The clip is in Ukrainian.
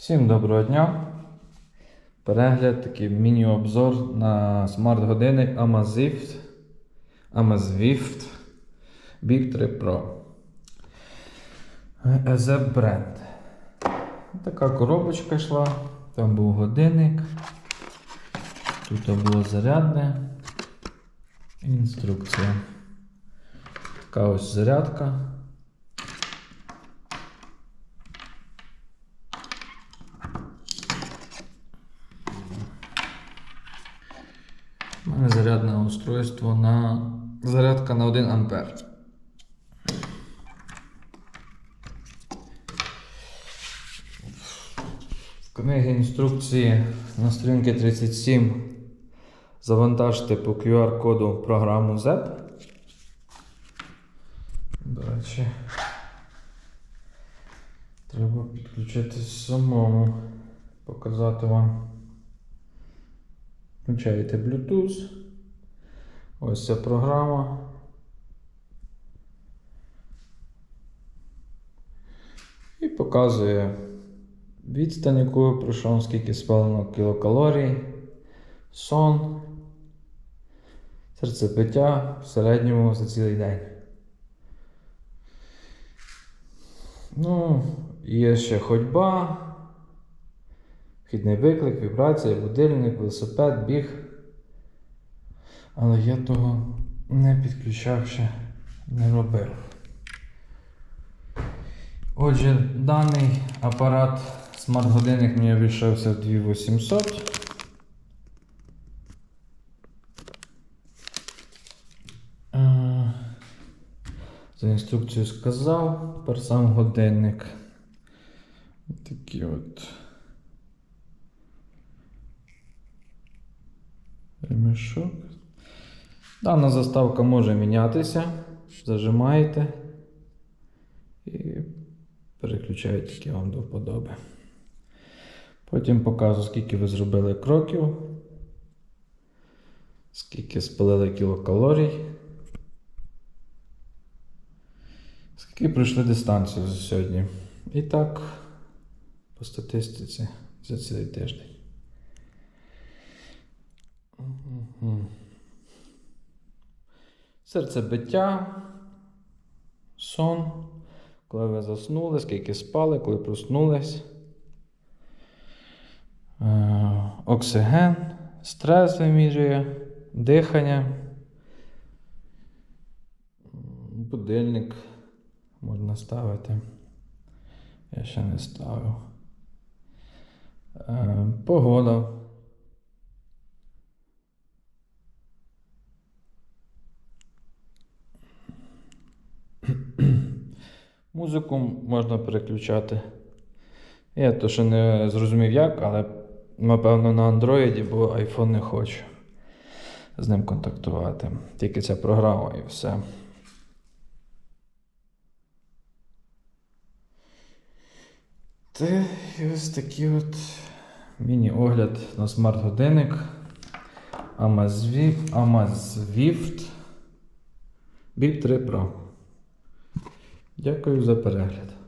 Всім доброго дня. Перегляд, такий міні-обзор на смарт-годинник Amazfit Amazfit Big 3 Pro. EZ бренд. Така коробочка йшла. Там був годинник. Тут було зарядне. Інструкція. Така ось зарядка. У мене зарядне устройство на зарядка на 1 ампер. В книгі інструкції на сторінці 37 завантажте по QR-коду програму ZEP. До речі, треба підключитись самому, показати вам. Включаєте Bluetooth. Ось ця програма. І показує відстань, яку пройшов, скільки спалено кілокалорій, сон, серцебиття в середньому за цілий день. Ну, є ще ходьба. Вхідний виклик, вібрація, будильник, велосипед, біг. Але я того не підключав ще, не робив. Отже, даний апарат смарт-годинник мені обійшовся в 2800. Е, За інструкцією сказав, тепер сам годинник. Такі от. Ремішок. Дана заставка може мінятися. Зажимаєте і переключаєте, які вам до вподоби. Потім показую, скільки ви зробили кроків, скільки спалили кілокалорій, скільки пройшли дистанцію за сьогодні. І так, по статистиці за цілий тиждень. Мгм. Серцебиття, сон, коли ви заснули, скільки спали, коли проснулись. Е, Оксиген, стрес вимірює, дихання. Будильник можна ставити. Я ще не ставив. Е, Погода. Музику можна переключати. Я то не зрозумів як, але напевно на Android, бо iPhone не хочу з ним контактувати. Тільки ця програма і все. Та ось такий от міні-огляд на смарт-годинник Amazfit Amazfit Bip 3 Pro. Дякую за перегляд.